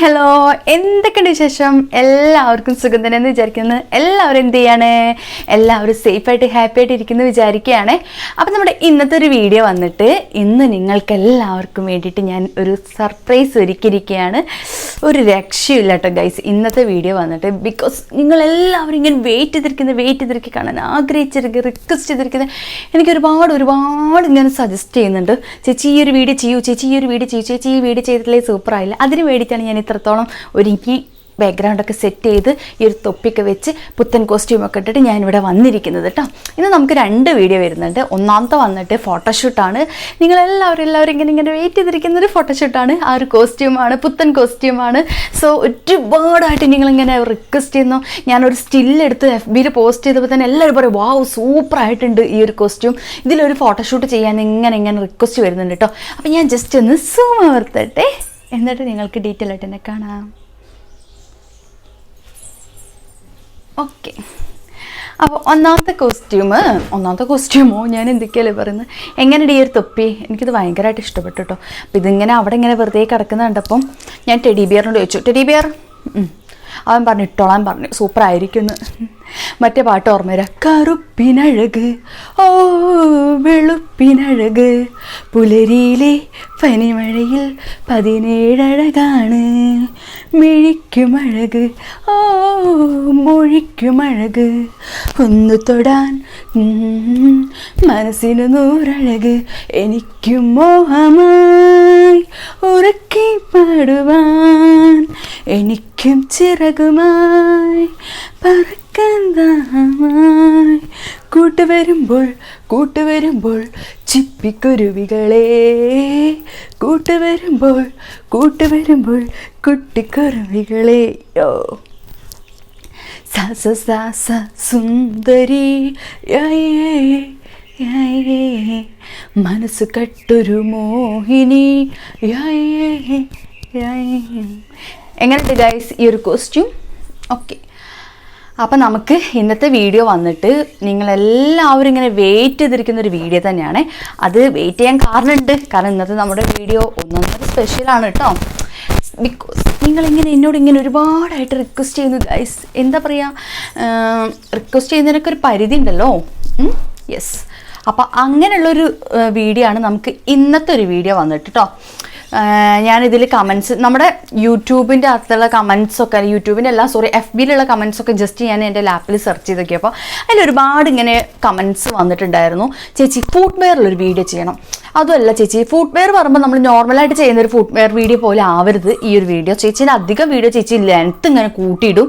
Hello എന്തൊക്കെയുണ്ട് വിശേഷം? എല്ലാവർക്കും സുഖം തന്നെ എന്ന് വിചാരിക്കുന്നു. എല്ലാവരും എന്ത് ചെയ്യാണ്? എല്ലാവരും സേഫായിട്ട് ഹാപ്പി ആയിട്ട് ഇരിക്കുന്നു വിചാരിക്കുകയാണ്. അപ്പം നമ്മുടെ ഇന്നത്തെ ഒരു വീഡിയോ വന്നിട്ട് ഇന്ന് നിങ്ങൾക്ക് എല്ലാവർക്കും വേണ്ടിയിട്ട് ഞാൻ ഒരു സർപ്രൈസ് ഒരുക്കിയിരിക്കുകയാണ്. ഒരു രക്ഷയില്ല കേട്ടോ ഗൈസ് ഇന്നത്തെ വീഡിയോ വന്നിട്ട് ബിക്കോസ് നിങ്ങളെല്ലാവരും ഇങ്ങനെ വെയിറ്റ് ചെയ്തിരിക്കുന്നത് വെയിറ്റ് ചെയ്തിരിക്കുക കാണാൻ ആഗ്രഹിച്ചിരിക്കുക റിക്വസ്റ്റ് ചെയ്തിരിക്കുന്നത് എനിക്ക് ഒരുപാട് ഒരുപാട് ഇങ്ങനെ സജസ്റ്റ് ചെയ്യുന്നുണ്ട്. ചേച്ചി ഈ ഒരു വീഡിയോ ചെയ്യൂ ചേച്ചി ഈ ഒരു വീഡിയോ ചെയ്യൂ ചേച്ചി ഈ വീഡിയോ ചെയ്തിട്ടില്ലേ? സൂപ്പറായില്ല അതിന് വേണ്ടിയിട്ടാണ് ഞാൻ ഇത്രത്തോളം ഒരുങ്ങി ബാക്ക്ഗ്രൗണ്ടൊക്കെ സെറ്റ് ചെയ്ത് ഈ ഒരു തൊപ്പിയൊക്കെ വെച്ച് പുത്തൻ കോസ്റ്റ്യൂമൊക്കെ ഇട്ടിട്ട് ഞാനിവിടെ വന്നിരിക്കുന്നത് കേട്ടോ ഇന്ന് നമുക്ക് രണ്ട് വീഡിയോ വരുന്നുണ്ട്. ഒന്നാമത്തെ വന്നിട്ട് ഫോട്ടോഷൂട്ടാണ് നിങ്ങളെല്ലാവരും എല്ലാവരും ഇങ്ങനെ ഇങ്ങനെ വെയിറ്റ് ചെയ്തിരിക്കുന്ന ഒരു ഫോട്ടോഷൂട്ടാണ് ആ ഒരു കോസ്റ്റ്യൂമാണ് പുത്തൻ കോസ്റ്റ്യൂമാണ് സോ ഒരുപാടായിട്ട് നിങ്ങളിങ്ങനെ റിക്വസ്റ്റ് ചെയ്യുന്നു. ഞാനൊരു സ്റ്റില്ലെടുത്ത് എഫ് ബിയിൽ പോസ്റ്റ് ചെയ്തപ്പോൾ തന്നെ എല്ലാവരും പറയും വാവ് സൂപ്പർ ആയിട്ടുണ്ട് ഈ ഒരു കോസ്റ്റ്യൂം ഇതിലൊരു ഫോട്ടോഷൂട്ട് ചെയ്യാൻ ഇങ്ങനെ ഇങ്ങനെ റിക്വസ്റ്റ് വരുന്നുണ്ട് കേട്ടോ അപ്പോൾ ഞാൻ ജസ്റ്റ് ഒന്ന് സൂം അമർത്തട്ടെ എന്നിട്ട് നിങ്ങൾക്ക് ഡീറ്റെയിൽ ആയിട്ട് എന്നെ കാണാം. ഓക്കെ അപ്പോൾ ഒന്നാമത്തെ കോസ്റ്റ്യൂം ഒന്നാമത്തെ കോസ്റ്റ്യൂമോ ഞാൻ എന്തൊക്കെയല്ലേ പറയുന്നത്? എങ്ങനെ ഡി ഒരു തൊപ്പി? എനിക്കിത് ഭയങ്കരമായിട്ട് ഇഷ്ടപ്പെട്ടു കേട്ടോ അപ്പോൾ ഇതിങ്ങനെ അവിടെ ഇങ്ങനെ വെറുതെ കിടക്കുന്ന കണ്ടപ്പം ഞാൻ ടെഡി ബിയറിനോട് ചോദിച്ചു ടെഡി ബിയർ അവൻ പറഞ്ഞു ഇട്ടോളാൻ പറഞ്ഞു. സൂപ്പർ ആയിരിക്കുന്നു മറ്റേ പാട്ട് ഓർമ്മ വരാം? കറുപ്പിനഴക് ഓ വെളുപ്പിനഴക് പുലരിയിലെ പനിമഴയിൽ പതിനേഴഴകാണ്. മിഴിക്കുമഴക് ഓ മൊഴിക്കുമഴക് ഒന്ന് തൊടാൻ മനസ്സിന് നൂറഴക് എനിക്കും മോഹമായി ഉറക്കി പാടുവാൻ എനിക്കും ചിറകുമായി പറക്കാൻ ദാഹമായി കൂട്ടുവരുമ്പോൾ കൂട്ടുവരുമ്പോൾ ചിപ്പിക്കുരുവികളെ. കൂട്ടുവരുമ്പോൾ കൂട്ടുവരുമ്പോൾ കുട്ടിക്കുരുവികളെ. യോ സ സ സ സ സുന്ദരി. മനസ്സ് കട്ടൊരു മോഹിനി. എങ്ങനെയുണ്ട് ഗൈസ് ഈ ഒരു കോസ്റ്റ്യൂം ഓക്കെ അപ്പം നമുക്ക് ഇന്നത്തെ വീഡിയോ വന്നിട്ട് നിങ്ങളെല്ലാവരും ഇങ്ങനെ വെയിറ്റ് ചെയ്തിരിക്കുന്ന ഒരു വീഡിയോ തന്നെയാണ്. അത് വെയിറ്റ് ചെയ്യാൻ കാരണമുണ്ട്. കാരണം ഇന്നത്തെ നമ്മുടെ വീഡിയോ ഒന്നൊന്നര സ്പെഷ്യലാണ് കേട്ടോ. ബിക്കോസ് നിങ്ങളിങ്ങനെ എന്നോട് ഇങ്ങനെ ഒരുപാടായിട്ട് റിക്വസ്റ്റ് ചെയ്യുന്നു ഗൈസ് എന്താ പറയുക റിക്വസ്റ്റ് ചെയ്യുന്നതിനൊക്കെ ഒരു പരിധി ഉണ്ടല്ലോ. യെസ് അപ്പോൾ അങ്ങനെയുള്ളൊരു വീഡിയോ ആണ് നമുക്ക് ഇന്നത്തെ ഒരു വീഡിയോ വന്നിട്ട് കേട്ടോ ഞാനിതിൽ കമൻസ് നമ്മുടെ യൂട്യൂബിന്റെ അകത്തുള്ള കമൻസ് ഒക്കെ യൂട്യൂബിന്റെ അല്ല സോറി എഫ് ബിയിലുള്ള കമൻസ് ഒക്കെ ജസ്റ്റ് ഞാൻ എന്റെ ലാപ്പിൽ സെർച്ച് ചെയ്ത് നോക്കിയപ്പോൾ അതിൽ ഒരുപാട് ഇങ്ങനെ കമൻസ് വന്നിട്ടുണ്ടായിരുന്നു. ചേച്ചി ഫുഡ് വെയറിലൊരു വീഡിയോ ചെയ്യണം. അതുമല്ല ചേച്ചി ഫുഡ് വെയർ പറയുമ്പോൾ നമ്മൾ നോർമലായിട്ട് ചെയ്യുന്ന ഒരു ഫുഡ് വെയർ വീഡിയോ പോലെ ആവരുത് ഈ ഒരു വീഡിയോ ചേച്ചീന്റെ അധികം വീഡിയോ ചേച്ചി ലെങ്ത്ത് ഇങ്ങനെ കൂട്ടിയിടും.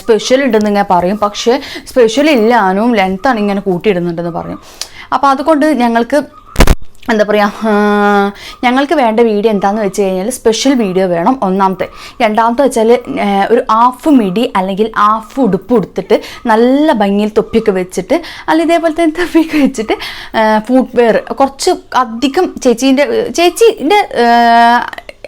സ്പെഷ്യൽ ഉണ്ടെന്ന് ഇങ്ങനെ പറയും. പക്ഷേ സ്പെഷ്യൽ ഇല്ലാനും ലെങ്ത്താണ് ഇങ്ങനെ കൂട്ടിയിടുന്നുണ്ടെന്ന് പറയും. അപ്പോൾ അതുകൊണ്ട് ഞങ്ങൾക്ക് എന്താ പറയുക ഞങ്ങൾക്ക് വേണ്ട വീഡിയോ എന്താണെന്ന് വെച്ച് കഴിഞ്ഞാൽ സ്പെഷ്യൽ വീഡിയോ വേണം ഒന്നാമത്തെ. രണ്ടാമത്തെ വെച്ചാൽ ഒരു ഹാഫ് മിടി അല്ലെങ്കിൽ ഹാഫ് ഉടുപ്പ് ഉടുത്തിട്ട് നല്ല ഭംഗിയിൽ തൊപ്പിയൊക്കെ വെച്ചിട്ട് അല്ല തന്നെ തൊപ്പിയൊക്കെ വെച്ചിട്ട് ഫുഡ് വെയർ കുറച്ച് അധികം ചേച്ചീന്റെ ചേച്ചീന്റെ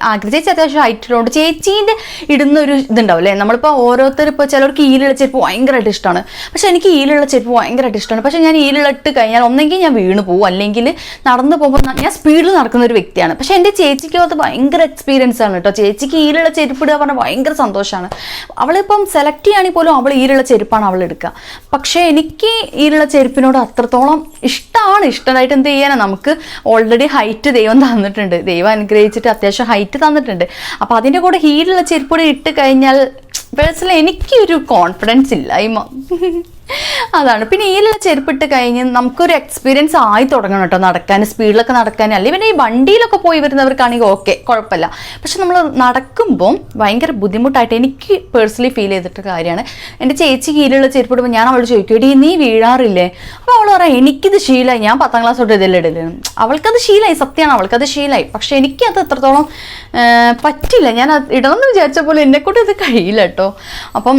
ആഗ്രഹ. ചേച്ചി അത്യാവശ്യം ഹൈറ്റിലുണ്ട് ചേച്ചീന്റെ ഇടുന്ന ഒരു ഇതുണ്ടാവും അല്ലേ? നമ്മളിപ്പോൾ ഓരോരുത്തർ ഇപ്പോൾ ചിലർക്ക് ഈലുള്ള ചെരുപ്പ് ഭയങ്കരമായിട്ട് ഇഷ്ടമാണ്. പക്ഷെ എനിക്ക് ഈലുള്ള ചെരുപ്പ് ഭയങ്കരമായിട്ട് ഇഷ്ടമാണ്. പക്ഷെ ഞാൻ ഈലിട്ട് കഴിഞ്ഞാൽ ഒന്നെങ്കിൽ ഞാൻ വീണ് പോകും. അല്ലെങ്കിൽ നടന്നു പോകുമ്പോൾ ഞാൻ സ്പീഡിൽ നടക്കുന്ന ഒരു വ്യക്തിയാണ്. പക്ഷെ എന്റെ ചേച്ചിക്ക് അത് ഭയങ്കര എക്സ്പീരിയൻസ് ആണ് കേട്ടോ. ചേച്ചിക്ക് ഈലുള്ള ചെരുപ്പ് ഇടുക പറഞ്ഞാൽ ഭയങ്കര സന്തോഷമാണ്. അവളിപ്പം സെലക്ട് ചെയ്യുകയാണെങ്കിൽ പോലും അവൾ ഈലുള്ള ചെരുപ്പാണ് അവൾ എടുക്കുക. പക്ഷേ എനിക്ക് ഈലുള്ള ചെരുപ്പിനോട് അത്രത്തോളം ഇഷ്ടമാണ്. ഇഷ്ടമായിട്ട് എന്ത് ചെയ്യാനാണ് നമുക്ക് ഓൾറെഡി ഹൈറ്റ് ദൈവം തന്നിട്ടുണ്ട്. ദൈവം അനുഗ്രഹിച്ചിട്ട് അത്യാവശ്യം ഹൈറ്റ് തന്നിട്ടുണ്ട്. അപ്പോൾ അതിന്റെ കൂടെ ഹീലുള്ള ചെരുപ്പൊടി ഇട്ട് കഴിഞ്ഞാൽ പേഴ്സണലി എനിക്കൊരു കോൺഫിഡൻസ് ഇല്ലായ്മ അതാണ്. പിന്നെ ഈലുള്ള ചെരുപ്പിട്ട് കഴിഞ്ഞ് നമുക്കൊരു എക്സ്പീരിയൻസ് ആയി തുടങ്ങണം കേട്ടോ നടക്കാൻ സ്പീഡിലൊക്കെ നടക്കാൻ അല്ലെങ്കിൽ പിന്നെ ഈ വണ്ടിയിലൊക്കെ പോയി വരുന്നവർക്കാണെങ്കിൽ ഓക്കെ കുഴപ്പമില്ല. പക്ഷെ നമ്മൾ നടക്കുമ്പോൾ ഭയങ്കര ബുദ്ധിമുട്ടായിട്ട് എനിക്ക് പേഴ്സണലി ഫീൽ ചെയ്തിട്ട് കാര്യമാണ്. എന്റെ ചേച്ചി കീഴിലുള്ള ചെരുപ്പിടുമ്പോൾ ഞാൻ അവളോട് ചോദിക്കും എടി നീ വീഴാറില്ലേ? അപ്പോൾ അവൾ പറയാം എനിക്കിത് ശീലമായി ഞാൻ പത്താം ക്ലാസ് തൊട്ട് ഇതെല്ലാം ഇടൽ. അവൾക്കത് ശീലമായി സത്യമാണ്. അവൾക്കത് ശീലമായി പക്ഷെ എനിക്കത് എത്രത്തോളം പറ്റില്ല ഞാൻ ഇടണമെന്ന് വിചാരിച്ച പോലെ എന്നെക്കൊണ്ട് ഇത് കഴിയില്ല. കേട്ടോ അപ്പം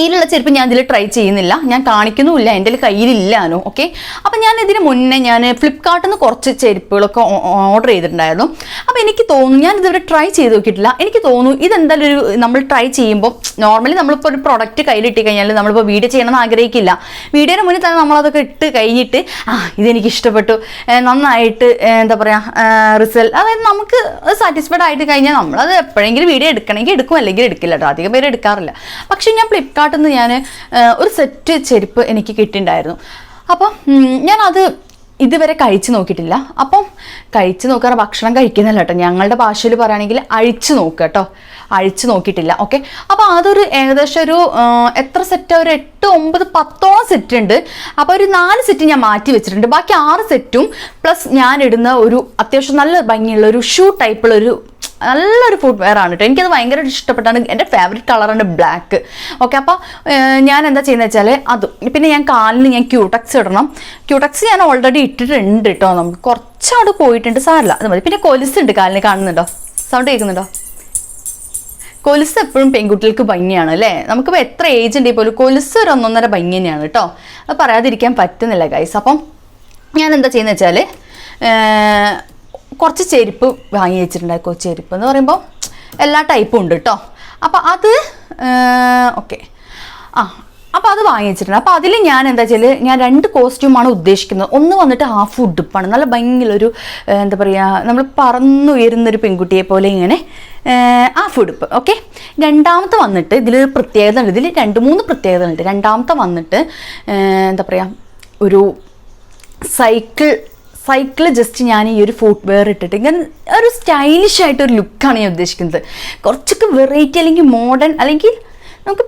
ഇതിലുള്ള ചെരുപ്പ് ഞാൻ ഇതിൽ ട്രൈ ചെയ്യുന്നില്ല. ഞാൻ കാണിക്കുന്നുമില്ല എന്റെ കയ്യിലില്ലാനോ ഓക്കെ അപ്പം ഞാൻ ഇതിന് മുന്നേ ഞാൻ ഫ്ലിപ്കാർട്ടിൽ നിന്ന് കുറച്ച് ചെരുപ്പുകളൊക്കെ ഓർഡർ ചെയ്തിട്ടുണ്ടായിരുന്നു. അപ്പം എനിക്ക് തോന്നുന്നു ഞാൻ ഇതുവരെ ട്രൈ ചെയ്ത് നോക്കിയിട്ടില്ല. എനിക്ക് തോന്നുന്നു ഇതെന്തായാലും ഒരു നമ്മൾ ട്രൈ ചെയ്യുമ്പോൾ നോർമലി നമ്മളിപ്പോൾ ഒരു പ്രൊഡക്റ്റ് കയ്യിലിട്ട് കഴിഞ്ഞാൽ നമ്മളിപ്പോൾ വീഡിയോ ചെയ്യണമെന്ന് ആഗ്രഹിക്കില്ല. വീഡിയോയുടെ മുന്നിൽ തന്നെ നമ്മളതൊക്കെ ഇട്ട് കഴിഞ്ഞിട്ട് ആ ഇതെനിക്ക് ഇഷ്ടപ്പെട്ടു. നന്നായിട്ട് എന്താ പറയുക റിസൾട്ട് അതായത് നമുക്ക് സാറ്റിസ്ഫൈഡ് ആയിട്ട് കഴിഞ്ഞാൽ നമ്മളത് എപ്പോഴെങ്കിലും വീഡിയോ എടുക്കണമെങ്കിൽ എടുക്കും അല്ലെങ്കിൽ എടുക്കില്ല കേട്ടോ അധികം പേര് എടുക്കാറില്ല. പക്ഷേ ഞാൻ ഫ്ലിപ്കാർട്ടിൽ നിന്ന് ഞാൻ ഒരു സെറ്റ് ചെരുപ്പ് എനിക്ക് കിട്ടിയിട്ടുണ്ടായിരുന്നു അപ്പം ഞാനത് ഇതുവരെ കഴിച്ചു നോക്കിയിട്ടില്ല. അപ്പം കഴിച്ചു നോക്കാറ് ഭക്ഷണം കഴിക്കുന്നില്ല കേട്ടോ. ഞങ്ങളുടെ ഭാഷയിൽ പറയുകയാണെങ്കിൽ അഴിച്ചു നോക്കുക കേട്ടോ. അഴിച്ചു നോക്കിയിട്ടില്ല. ഓക്കെ അപ്പോൾ അതൊരു ഏകദേശം ഒരു എത്ര സെറ്റ് ഒരു എട്ട് ഒമ്പത് പത്തോളം സെറ്റ് ഉണ്ട്. അപ്പോൾ ഒരു നാല് സെറ്റ് ഞാൻ മാറ്റി വെച്ചിട്ടുണ്ട്. ബാക്കി ആറ് സെറ്റും പ്ലസ് ഞാൻ ഇടുന്ന ഒരു അത്യാവശ്യം നല്ല ഭംഗിയുള്ള ഒരു ഷൂ ടൈപ്പുള്ള ഒരു നല്ലൊരു ഫുഡ് വെയർ ആണ് കേട്ടോ എനിക്കത് ഭയങ്കര ഇഷ്ടപ്പെട്ടാണ്. എന്റെ ഫേവറേറ്റ് കളറാണ് ബ്ലാക്ക് ഓക്കെ അപ്പോൾ ഞാൻ എന്താ ചെയ്യുന്നത് വെച്ചാൽ അതും. പിന്നെ ഞാൻ കാലിന് ഞാൻ ക്യൂട്ടക്സ് ഇടണം. ക്യൂട്ടക്സ് ഞാൻ ഓൾറെഡി ഇട്ടിട്ടുണ്ട് കേട്ടോ നമുക്ക് കുറച്ചവിടെ പോയിട്ടുണ്ട്. സാറില്ല അത് മതി. പിന്നെ കൊലുസ് ഉണ്ട് കാലിന് കാണുന്നുണ്ടോ? സൗണ്ട് കേൾക്കുന്നുണ്ടോ? കൊലുസ് എപ്പോഴും പെൺകുട്ടികൾക്ക് ഭംഗിയാണ് അല്ലേ? നമുക്കിപ്പോൾ എത്ര ഏജ് ഉണ്ടെങ്കിൽ പോലും കൊലുസ് ഒരു ഒന്നൊന്നര ഭംഗി തന്നെയാണ് കേട്ടോ അത് പറയാതിരിക്കാൻ പറ്റുന്നില്ല ഗൈസ് അപ്പം ഞാൻ എന്താ ചെയ്യുന്നത് വെച്ചാൽ കുറച്ച് ചെരുപ്പ് വാങ്ങി വെച്ചിട്ടുണ്ടായി ചെരുപ്പ് എന്ന് പറയുമ്പോൾ എല്ലാ ടൈപ്പും ഉണ്ട് കേട്ടോ അപ്പോൾ അത് ഓക്കെ ആ അപ്പോൾ അത് വാങ്ങിച്ചിട്ടുണ്ട് അപ്പോൾ അതിൽ ഞാൻ എന്താ വെച്ചാൽ ഞാൻ രണ്ട് കോസ്റ്റ്യൂമാണ് ഉദ്ദേശിക്കുന്നത്. ഒന്ന് വന്നിട്ട് ഹാഫ് ഉടുപ്പാണ് നല്ല ഭയങ്കര ഒരു എന്താ പറയുക നമ്മൾ പറന്നുയരുന്നൊരു പെൺകുട്ടിയെ പോലെ ഇങ്ങനെ ഹാഫ് ഉടുപ്പ് ഓക്കെ രണ്ടാമത്തെ വന്നിട്ട് ഇതിലൊരു പ്രത്യേകത ഉണ്ട്. ഇതിൽ രണ്ട് മൂന്ന് പ്രത്യേകത ഉണ്ട്. രണ്ടാമത്തെ വന്നിട്ട് എന്താ പറയുക ഒരു സൈക്കിൾ സൈക്കിൾ ജസ്റ്റ് ഞാൻ ഈ ഒരു ഫുട് വെയർ ഇട്ടിട്ട് ഇങ്ങനെ ഒരു സ്റ്റൈലിഷ് ആയിട്ടൊരു ലുക്കാണ് ഞാൻ ഉദ്ദേശിക്കുന്നത്. കുറച്ചൊക്കെ വെറൈറ്റി അല്ലെങ്കിൽ മോഡേൺ അല്ലെങ്കിൽ നമുക്ക്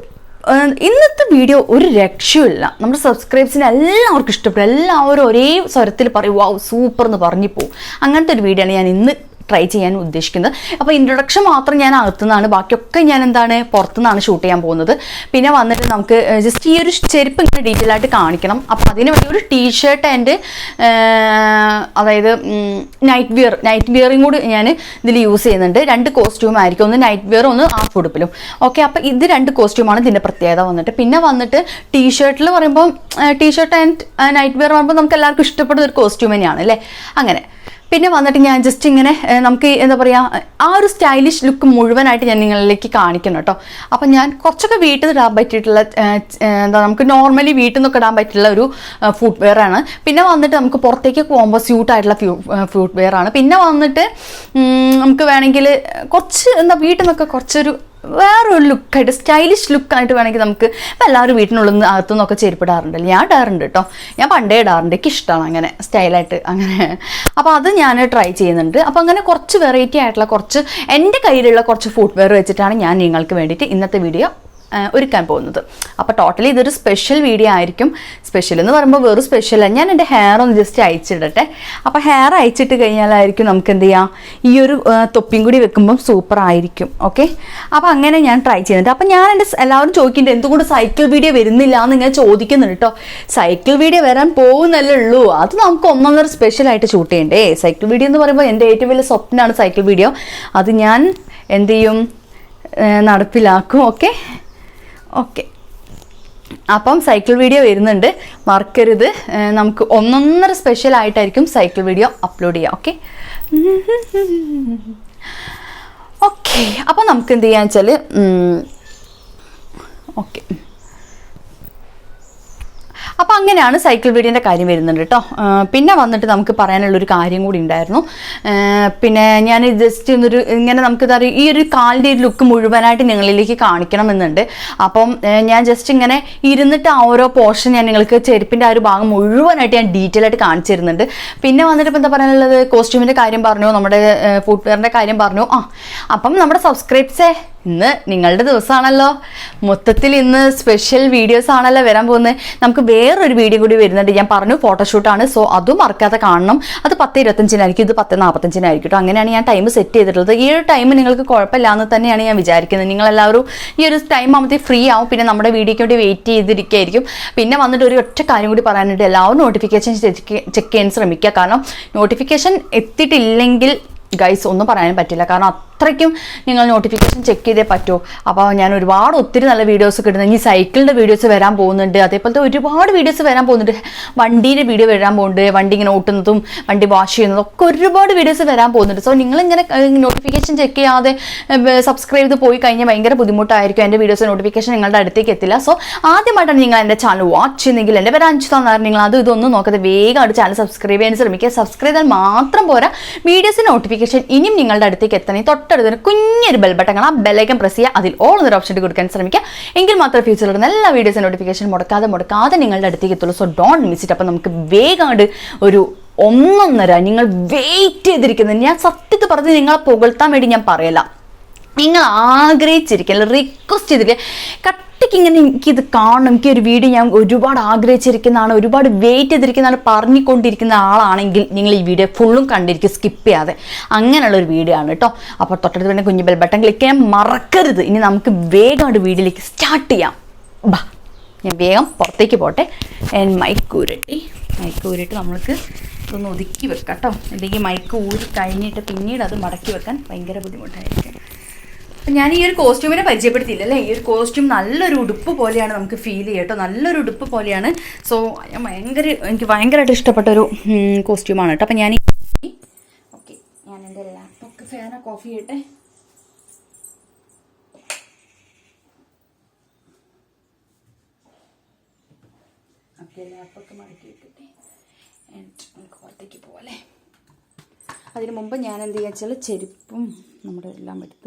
ഇന്നത്തെ വീഡിയോ ഒരു രക്ഷയുമില്ല. നമ്മുടെ സബ്സ്ക്രൈബ്സിന് എല്ലാവർക്കും ഇഷ്ടപ്പെടും. എല്ലാവരും ഒരേ സ്വരത്തിൽ പറയും വാവ് സൂപ്പർ എന്ന് പറഞ്ഞു പോകും അങ്ങനത്തെ ഒരു വീഡിയോ ആണ് ഞാൻ ഇന്ന് ട്രൈ ചെയ്യാൻ ഉദ്ദേശിക്കുന്നത്. അപ്പോൾ ഇൻട്രൊഡക്ഷൻ മാത്രം ഞാൻ അകത്തുനിന്നാണ്. ബാക്കിയൊക്കെ ഞാൻ എന്താണ് പുറത്തുനിന്നാണ് ഷൂട്ട് ചെയ്യാൻ പോകുന്നത്. പിന്നെ വന്നിട്ട് നമുക്ക് ജസ്റ്റ് ഈ ഒരു ചെരുപ്പ് ഇങ്ങനെ ഡീറ്റെയിൽ ആയിട്ട് കാണിക്കണം. അപ്പോൾ അതിന് വേണ്ടി ഒരു ടീഷർട്ട് ആൻഡ് അതായത് നൈറ്റ് വിയർ നൈറ്റ് വിയറും കൂടി ഞാൻ ഇതിൽ യൂസ് ചെയ്യുന്നുണ്ട്. രണ്ട് കോസ്റ്റ്യൂം ആയിരിക്കും. ഒന്ന് നൈറ്റ് വിയർ ഒന്ന് ഹാഫ് ഉടുപ്പിലും. ഓക്കെ അപ്പോൾ ഇത് രണ്ട് കോസ്റ്റ്യൂമാണ് ഇതിന്റെ പ്രത്യേകത വന്നിട്ട്. പിന്നെ വന്നിട്ട് ടീഷർട്ടിൽ പറയുമ്പോൾ ടീഷർട്ട് ആൻഡ് നൈറ്റ് വിയർ പറയുമ്പോൾ നമുക്ക് എല്ലാവർക്കും ഇഷ്ടപ്പെടുന്ന ഒരു കോസ്റ്റ്യൂം തന്നെയാണ് അല്ലേ? അങ്ങനെ. പിന്നെ വന്നിട്ട് ഞാൻ ജസ്റ്റ് ഇങ്ങനെ നമുക്ക് എന്താ പറയുക ആ ഒരു സ്റ്റൈലിഷ് ലുക്ക് മുഴുവനായിട്ട് ഞാൻ നിങ്ങളിലേക്ക് കാണിക്കണം കേട്ടോ അപ്പം ഞാൻ കുറച്ചൊക്കെ വീട്ടിൽ ഇടാൻ പറ്റിയിട്ടുള്ള എന്താ നമുക്ക് നോർമലി വീട്ടിൽ നിന്നൊക്കെ ഇടാൻ പറ്റിയുള്ള ഒരു ഫുഡ് വെയർ ആണ്. പിന്നെ വന്നിട്ട് നമുക്ക് പുറത്തേക്ക് പോകുമ്പോൾ ഫ്യൂ ഫുഡ് വെയർ ആണ്. പിന്നെ വന്നിട്ട് നമുക്ക് വേണമെങ്കിൽ കുറച്ച് എന്താ വീട്ടിൽ നിന്നൊക്കെ കുറച്ചൊരു വേറൊരു ലുക്കായിട്ട് സ്റ്റൈലിഷ് ലുക്കായിട്ട് വേണമെങ്കിൽ നമുക്ക് ഇപ്പം എല്ലാവരും വീട്ടിനുള്ളിൽ നിന്ന് അകത്തു നിന്നൊക്കെ ഞാൻ ഇടാറുണ്ട് കേട്ടോ. ഞാൻ പണ്ടേ ഇടാറുണ്ട്. എനിക്ക് ഇഷ്ടമാണ് അങ്ങനെ സ്റ്റൈലായിട്ട് അങ്ങനെ. അപ്പോൾ അത് ഞാൻ ട്രൈ ചെയ്യുന്നുണ്ട്. അപ്പോൾ അങ്ങനെ കുറച്ച് വെറൈറ്റി ആയിട്ടുള്ള കുറച്ച് എന്റെ കയ്യിലുള്ള കുറച്ച് ഫുഡ് വെയർ വെച്ചിട്ടാണ് ഞാൻ നിങ്ങൾക്ക് വേണ്ടിയിട്ട് ഇന്നത്തെ വീഡിയോ ഒരുക്കാൻ പോകുന്നത്. അപ്പോൾ ടോട്ടലി ഇതൊരു സ്പെഷ്യൽ വീഡിയോ ആയിരിക്കും. സ്പെഷ്യൽ എന്ന് പറയുമ്പോൾ വെറും സ്പെഷ്യൽ ഞാൻ എന്റെ ഹെയർ ഒന്ന് ജസ്റ്റ് അയച്ചിടട്ടെ അപ്പോൾ ഹെയർ അയച്ചിട്ട് കഴിഞ്ഞാലായിരിക്കും നമുക്ക് എന്ത് ചെയ്യാം? ഈ ഒരു തൊപ്പിയും കൂടി വെക്കുമ്പം സൂപ്പർ ആയിരിക്കും. ഓക്കെ അപ്പോൾ അങ്ങനെ ഞാൻ ട്രൈ ചെയ്യുന്നുണ്ട്. അപ്പോൾ ഞാൻ എന്റെ എല്ലാവരും ചോദിക്കുന്നുണ്ട് എന്തുകൊണ്ട് സൈക്കിൾ വീഡിയോ വരുന്നില്ല? എന്ന് ഇങ്ങനെ ചോദിക്കുന്നുണ്ട് കേട്ടോ സൈക്കിൾ വീഡിയോ വരാൻ പോകുന്നല്ലേ ഉള്ളൂ. അത് നമുക്ക് ഒന്നൊന്നര സ്പെഷ്യൽ ആയിട്ട് ഷൂട്ട് ചെയ്യണ്ടേ? സൈക്കിൾ വീഡിയോ എന്ന് പറയുമ്പോൾ എന്റെ ഏറ്റവും വലിയ സ്വപ്നമാണ് സൈക്കിൾ വീഡിയോ അത് ഞാൻ എന്ത് ചെയ്യും? നടപ്പിലാക്കും. Okay okay. അപ്പം സൈക്കിൾ വീഡിയോ വരുന്നുണ്ട്. മറക്കരുത്. നമുക്ക് ഒന്നൊന്നര സ്പെഷ്യൽ ആയിട്ടായിരിക്കും സൈക്കിൾ വീഡിയോ അപ്ലോഡ് ചെയ്യാം. ഓക്കെ? ഓക്കെ. അപ്പം നമുക്ക് എന്ത് ചെയ്യാന്ന് വെച്ചാൽ ഓക്കെ. അപ്പോൾ അങ്ങനെയാണ് സൈക്കിൾ വീഡിയോന്റെ കാര്യം വരുന്നുണ്ട് കേട്ടോ. പിന്നെ വന്നിട്ട് നമുക്ക് പറയാനുള്ളൊരു കാര്യം കൂടി ഉണ്ടായിരുന്നു. പിന്നെ ഞാൻ ജസ്റ്റ് ഒന്നൊരു ഇങ്ങനെ നമുക്ക് ഈ ഒരു കാലിന്റെ ഒരു ലുക്ക് മുഴുവനായിട്ട് നിങ്ങളിലേക്ക് കാണിക്കണം എന്നുണ്ട് അപ്പം ഞാൻ ജസ്റ്റ് ഇങ്ങനെ ഇരുന്നിട്ട് ആ ഓരോ പോർഷൻ ഞാൻ നിങ്ങൾക്ക് ചെരുപ്പിന്റെ ആ ഒരു ഭാഗം മുഴുവനായിട്ട് ഞാൻ ഡീറ്റെയിൽ ആയിട്ട് കാണിച്ചു തരുന്നുണ്ട്. പിന്നെ വന്നിട്ട് ഇപ്പം എന്താ പറയാനുള്ളത്? കോസ്റ്റ്യൂമിന്റെ കാര്യം പറഞ്ഞു നമ്മുടെ ഫുഡ് വെയറിന്റെ കാര്യം പറഞ്ഞു. ആ അപ്പം നമ്മുടെ സബ്സ്ക്രൈബ്സേ ഇന്ന് നിങ്ങളുടെ ദിവസമാണല്ലോ മൊത്തത്തിൽ ഇന്ന് സ്പെഷ്യൽ വീഡിയോസ് ആണല്ലോ വരാൻ പോകുന്നത്. നമുക്ക് വേറൊരു വീഡിയോ കൂടി വരുന്നുണ്ട്. ഞാൻ പറഞ്ഞു ഫോട്ടോഷൂട്ടാണ് സോ അതും മറക്കാതെ കാണണം. അത് പത്ത് ഇരുപത്തഞ്ചിനായിരിക്കും ഇത് പത്ത് നാൽപ്പത്തഞ്ചിനായിരിക്കും കേട്ടോ അങ്ങനെയാണ് ഞാൻ ടൈം സെറ്റ് ചെയ്തിട്ടുള്ളത്. ഈ ഒരു ടൈം നിങ്ങൾക്ക് കുഴപ്പമില്ല എന്ന് തന്നെയാണ് ഞാൻ വിചാരിക്കുന്നത്. നിങ്ങളെല്ലാവരും ഈ ഒരു ടൈം ആകുമ്പോൾ ഫ്രീ ആവും. പിന്നെ നമ്മുടെ വീഡിയോയ്ക്ക് വേണ്ടി വെയിറ്റ് ചെയ്തിരിക്കുകയായിരിക്കും പിന്നെ വന്നിട്ട് ഒരു ഒറ്റ കാര്യം കൂടി പറയാനുണ്ട്. എല്ലാവരും നോട്ടിഫിക്കേഷൻ ചെക്ക് ചെയ്യാൻ ശ്രമിക്കുക. കാരണം നോട്ടിഫിക്കേഷൻ എത്തിയിട്ടില്ലെങ്കിൽ ഗൈസ് ഒന്നും പറയാനും പറ്റില്ല. കാരണം അത്രയ്ക്കും നിങ്ങൾ നോട്ടിഫിക്കേഷൻ ചെക്ക് ചെയ്തേ പറ്റൂ. അപ്പോൾ ഞാൻ ഒരുപാട് ഒത്തിരി നല്ല വീഡിയോസ് കിട്ടുന്നത് ഇനി സൈക്കിളിന്റെ വീഡിയോസ് വരാൻ പോകുന്നുണ്ട്. അതേപോലത്തെ ഒരുപാട് വീഡിയോസ് വരാൻ പോകുന്നുണ്ട്. വണ്ടീന്റെ വീഡിയോ വരാൻ പോകുന്നുണ്ട്. വണ്ടി ഇങ്ങനെ ഓട്ടുന്നതും വണ്ടി വാഷ് ചെയ്യുന്നതും ഒക്കെ ഒരുപാട് വീഡിയോസ് വരാൻ പോകുന്നുണ്ട്. സോ നിങ്ങളിങ്ങനെ നോട്ടിഫിക്കേഷൻ ചെക്ക് ചെയ്യാതെ സബ്സ്ക്രൈബ് ചെയ്ത് പോയി കഴിഞ്ഞാൽ ഭയങ്കര ബുദ്ധിമുട്ടായിരിക്കും. എന്റെ വീഡിയോസ് നോട്ടിഫിക്കേഷൻ നിങ്ങളുടെ അടുത്തേക്ക് എത്തില്ല. സോ ആദ്യമായിട്ടാണ് നിങ്ങൾ എന്റെ ചാനൽ വാച്ച് ചെയ്യുന്നെങ്കിൽ എന്റെ പേര് അഞ്ചു തന്നാൽ നിങ്ങൾ അത് ഇതൊന്നും നോക്കാതെ വേഗം ചാനൽ സബ്സ്ക്രൈബ് ചെയ്യാൻ ശ്രമിക്കുക. സബ്സ്ക്രൈബ് ചെയ്താൽ മാത്രം പോരാ. വീഡിയോസ് നോട്ടിഫിക്കേഷൻ ഇനിയും നിങ്ങളുടെ അടുത്തേക്ക് എത്തണേ തൊട്ടടുത്തൊരു കുഞ്ഞൊരു ബെൽ ആ കാണാം ബെല്ലൈക്കൻ പ്രസ് ചെയ്യുക അതിൽ ഓൾ എന്നൊരു ഓപ്ഷൻ കൊടുക്കാൻ ശ്രമിക്കുക. എങ്കിൽ മാത്രം ഫ്യൂച്ചറിൽ എല്ലാ വീഡിയോസ് നോട്ടിഫിക്കേഷൻ മുടക്കാതെ മുടക്കാതെ നിങ്ങളുടെ അടുത്തേക്ക് എത്തുള്ളൂ. സോ ഡോണ്ട് മിസ് ഇറ്റ് അപ്പം നമുക്ക് വേഗമായിട്ട് ഒരു ഒന്നൊന്നര നിങ്ങൾ വെയിറ്റ് ചെയ്തിരിക്കുന്നത്. ഞാൻ സത്യത്തിൽ പറഞ്ഞ് നിങ്ങളെ പുകഴ്ത്താൻ വേണ്ടി ഞാൻ പറയല നിങ്ങൾ ആഗ്രഹിച്ചിരിക്കുക റിക്വസ്റ്റ് ചെയ്തിരിക്കുക. കട്ടിക്ക് ഇങ്ങനെ എനിക്കിത് കാണണം. എനിക്ക് ഒരു വീഡിയോ ഞാൻ ഒരുപാട് ആഗ്രഹിച്ചിരിക്കുന്നതാണ് ഒരുപാട് വെയിറ്റ് ചെയ്തിരിക്കുന്നതാണ് പറഞ്ഞുകൊണ്ടിരിക്കുന്ന ആളാണെങ്കിൽ നിങ്ങൾ ഈ വീഡിയോ ഫുള്ളും കണ്ടിരിക്കും സ്കിപ്പ് ചെയ്യാതെ. അങ്ങനെയുള്ള ഒരു വീഡിയോ ആണ് കേട്ടോ അപ്പോൾ തൊട്ടടുത്ത് തന്നെ കുഞ്ഞു ബെൽ ബട്ടൺ ക്ലിക്ക് ചെയ്യാൻ മറക്കരുത്. ഇനി നമുക്ക് വേഗം വീഡിയോയിലേക്ക് സ്റ്റാർട്ട് ചെയ്യാം. ബാ ഞാൻ വേഗം പുറത്തേക്ക് പോട്ടെ. മൈക്ക് മൈക്കൂരട്ടി മൈക്ക് ഊരിട്ട് നമ്മൾക്ക് ഇതൊന്ന് ഒതുക്കി വെക്കാം കേട്ടോ അല്ലെങ്കിൽ മൈക്ക് ഊരി കഴിഞ്ഞിട്ട് പിന്നീട് അത് മടക്കി വെക്കാൻ ഭയങ്കര ബുദ്ധിമുട്ടായിരിക്കും. ഞാൻ ഈ ഒരു കോസ്റ്റ്യൂമിനെ പരിചയപ്പെടുത്തിയില്ല അല്ലേ ഈ ഒരു കോസ്റ്റ്യൂം നല്ലൊരു ഉടുപ്പ് പോലെയാണ് നമുക്ക് ഫീൽ ചെയ്യുക കേട്ടോ. നല്ലൊരു ഉടുപ്പ് പോലെയാണ്. സോ ഞാൻ ഭയങ്കര എനിക്ക് ഭയങ്കരമായിട്ട് ഇഷ്ടപ്പെട്ട ഒരു കോസ്റ്റ്യൂമാണ് കേട്ടോ. അപ്പം ഞാൻ ഓക്കെ ഞാൻ എന്റെ ലാപ്ടോപ്പ് ഫാനൊക്കെ കോഫി ചെയ്യട്ടെ. ലാപ്പൊക്കെ മടക്കി പുറത്തേക്ക് പോകല്ലേ അതിന് മുമ്പ് ഞാൻ എന്ത് ചെയ്യാച്ചാൽ ചെരുപ്പും നമ്മുടെ എല്ലാം എടുത്ത്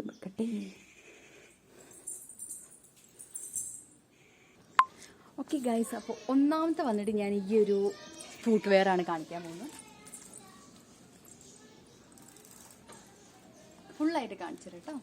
ഓക്കെ ഗൈസ് അപ്പോൾ ഒന്നാമത്തെ വന്നിട്ട് ഞാൻ ഈ ഒരു ഫുട്ട് വെയർ ആണ് കാണിക്കാൻ പോകുന്നത്. ഫുള്ളായിട്ട് കാണിച്ചു കേട്ടോ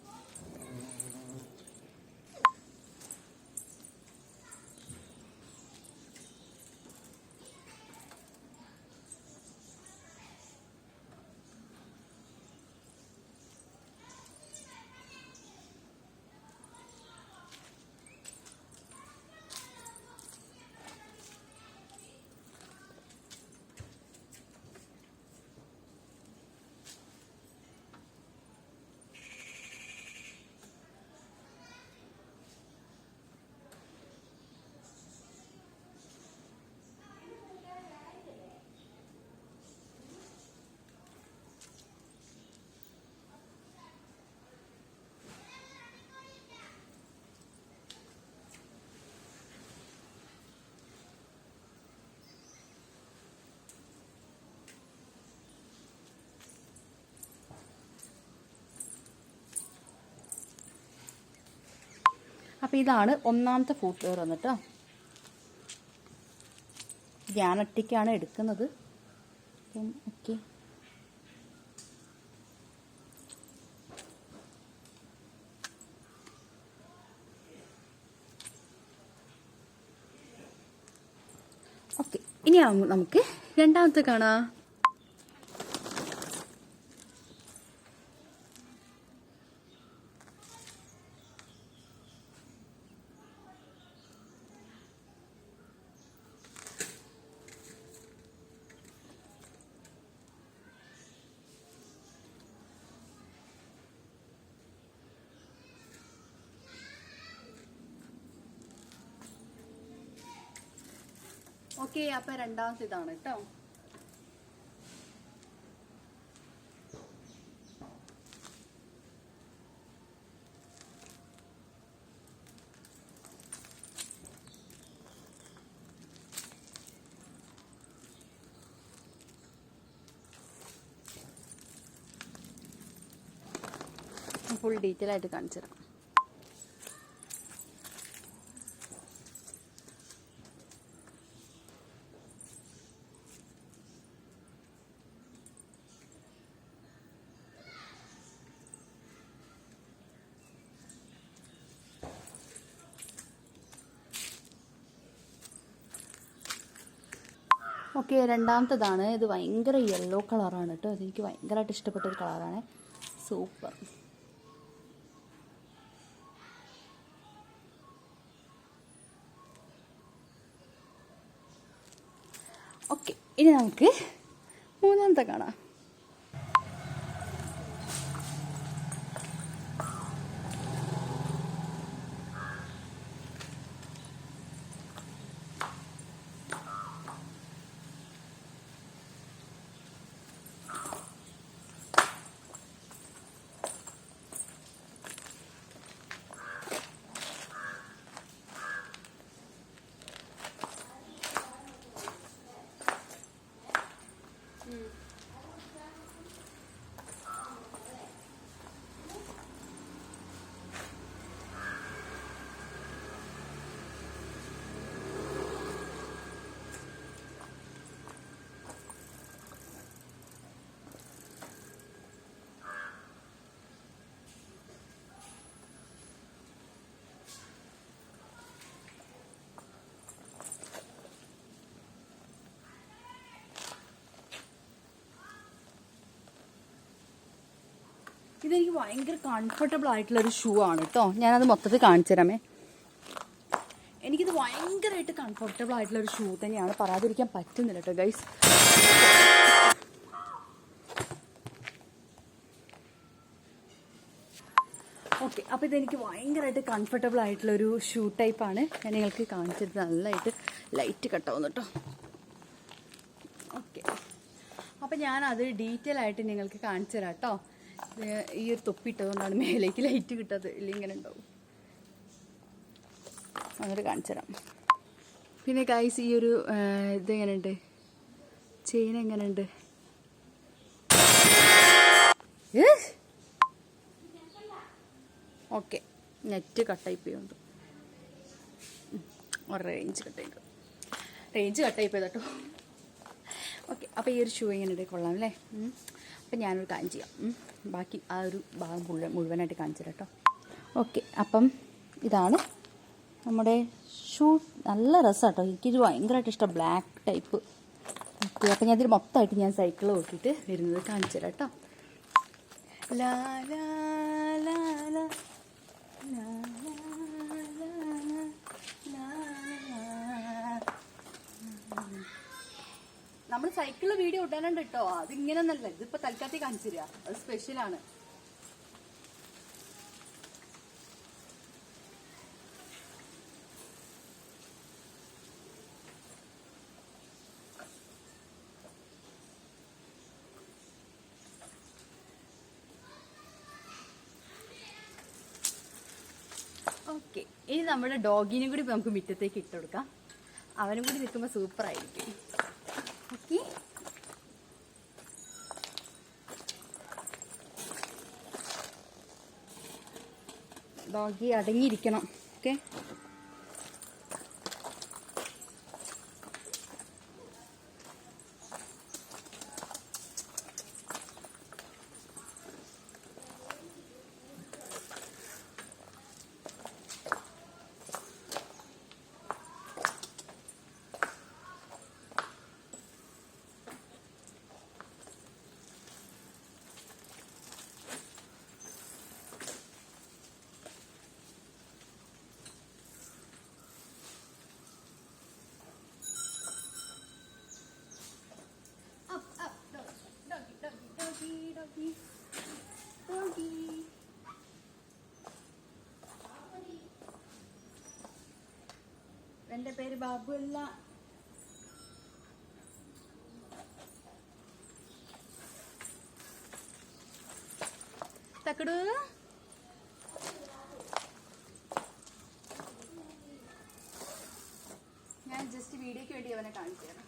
അപ്പോൾ ഇതാണ് ഒന്നാമത്തെ ഫൂട്ട് ലെയർ വന്നിട്ടോ. ഞാൻ എടുക്കുന്നത്. അപ്പം ഓക്കെ. ഓക്കെ ഇനി നമുക്ക് രണ്ടാമത്തെ കാണാം. ഓക്കെ അപ്പൊ രണ്ടാമത്തെ ഇതാണ് കേട്ടോ ഫുൾ ഡീറ്റെയിൽ ആയിട്ട് കാണിച്ചു തരാം ഓക്കെ രണ്ടാമത്തതാണ്. ഇത് ഭയങ്കര യെല്ലോ കളറാണ് കേട്ടോ. അതെനിക്ക് ഭയങ്കരമായിട്ട് ഇഷ്ടപ്പെട്ട ഒരു കളറാണ് സൂപ്പർ ഓക്കെ ഇനി നമുക്ക് മൂന്നാമത്തെ കാണാം. ഇതെനിക്ക് ഭയങ്കര കംഫർട്ടബിൾ ആയിട്ടുള്ള ഒരു ഷൂ ആണ് കേട്ടോ ഞാനത് മൊത്തത്തിൽ കാണിച്ചു തരാമേ എനിക്കിത് ഭയങ്കരമായിട്ട് കംഫർട്ടബിൾ ആയിട്ടുള്ള ഒരു ഷൂ തന്നെയാണ്. പറയാതിരിക്കാൻ പറ്റുന്നില്ല കേട്ടോ ഗൈസ് ഓക്കെ അപ്പോൾ ഇതെനിക്ക് ഭയങ്കരമായിട്ട് കംഫർട്ടബിൾ ആയിട്ടുള്ള ഒരു ഷൂ ടൈപ്പാണ് ഞാൻ നിങ്ങൾക്ക് കാണിച്ചത് നല്ലതായിട്ട് ലൈറ്റ് കട്ടാവുന്നു കേട്ടോ ഓക്കെ ഞാൻ ഞാനത് ഡീറ്റെയിൽ ആയിട്ട് നിങ്ങൾക്ക് കാണിച്ചു തരാം കേട്ടോ ഈ ഒരു തൊപ്പിട്ടതുകൊണ്ടാണ് മേലേക്ക് ലൈറ്റ് കിട്ടാത്തത്. ഇല്ലെങ്കിൽ ഇങ്ങനെ ഉണ്ടാവും. അങ്ങോട്ട് കാണിച്ചു തരാം. പിന്നെ ഗൈസ് ഈ ഒരു ഇതെങ്ങനെയുണ്ട് ചെയിൻ എങ്ങനെയുണ്ട്? ഓക്കെ നെറ്റ് കട്ടായി പോയുണ്ട് റേഞ്ച് കട്ടായി റേഞ്ച് കട്ടായി പോയതാട്ടോ ഓക്കെ അപ്പോൾ ഈ ഒരു ഷൂ എങ്ങനെയുണ്ട്? കൊള്ളാം അല്ലേ? അപ്പം ഞാനൊരു കാര്യം ചെയ്യാം. ബാക്കി ആ ഒരു ഭാഗം മുഴുവൻ മുഴുവനായിട്ട് കാണിച്ചു കേട്ടോ. ഓക്കെ. അപ്പം ഇതാണ് നമ്മുടെ ഷൂ നല്ല രസമാണ് കേട്ടോ. എനിക്കിത് ഭയങ്കരമായിട്ട് ഇഷ്ടം. Black type. ഓക്കെ. അപ്പം ഞാൻ ഇതിൽ മൊത്തമായിട്ട് ഞാൻ സൈക്കിൾ നോക്കിയിട്ട് വരുന്നത് കാണിച്ചു തരാം കേട്ടോ. ലാ. നമ്മൾ സൈക്കിളിൽ വീഡിയോ ഇടാനുണ്ട് കേട്ടോ അത് ഇങ്ങനെ ഒന്നല്ല ഇതിപ്പോ തൽക്കാലത്തേക്ക് കാണിച്ചു തരിക അത് സ്പെഷ്യലാണ് ഓക്കെ ഇനി നമ്മുടെ ഡോഗിനും കൂടി നമുക്ക് മുറ്റത്തേക്ക് ഇട്ടുകൊടുക്കാം അവനും കൂടി നിൽക്കുമ്പോൾ സൂപ്പർ ഡോഗി അടങ്ങിയിരിക്കണം. ഓക്കെ? എന്റെ പേര് ബാബു അല്ല തക്കടു. ഞാൻ ജസ്റ്റ് വീഡിയോക്ക് വേണ്ടി അവനെ കാണിച്ചു തരാം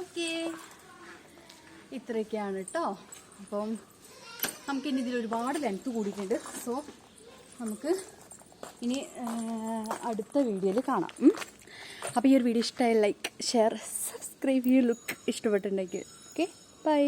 ഓക്കെ ഇത്രയൊക്കെയാണ് കേട്ടോ അപ്പം നമുക്ക് ഇനി ഇതിൽ ഒരുപാട് ലെങ്ത് കൂടിയിട്ടുണ്ട്. സോ നമുക്ക് ഇനി അടുത്ത വീഡിയോയിൽ കാണാം. അപ്പോൾ ഈ ഒരു വീഡിയോ ഇഷ്ടമായി ലൈക്ക് ഷെയർ സബ്സ്ക്രൈബ് ചെയ്യൂ ലുക്ക് ഇഷ്ടപ്പെട്ടിട്ടുണ്ടെങ്കിൽ ഓക്കെ ബൈ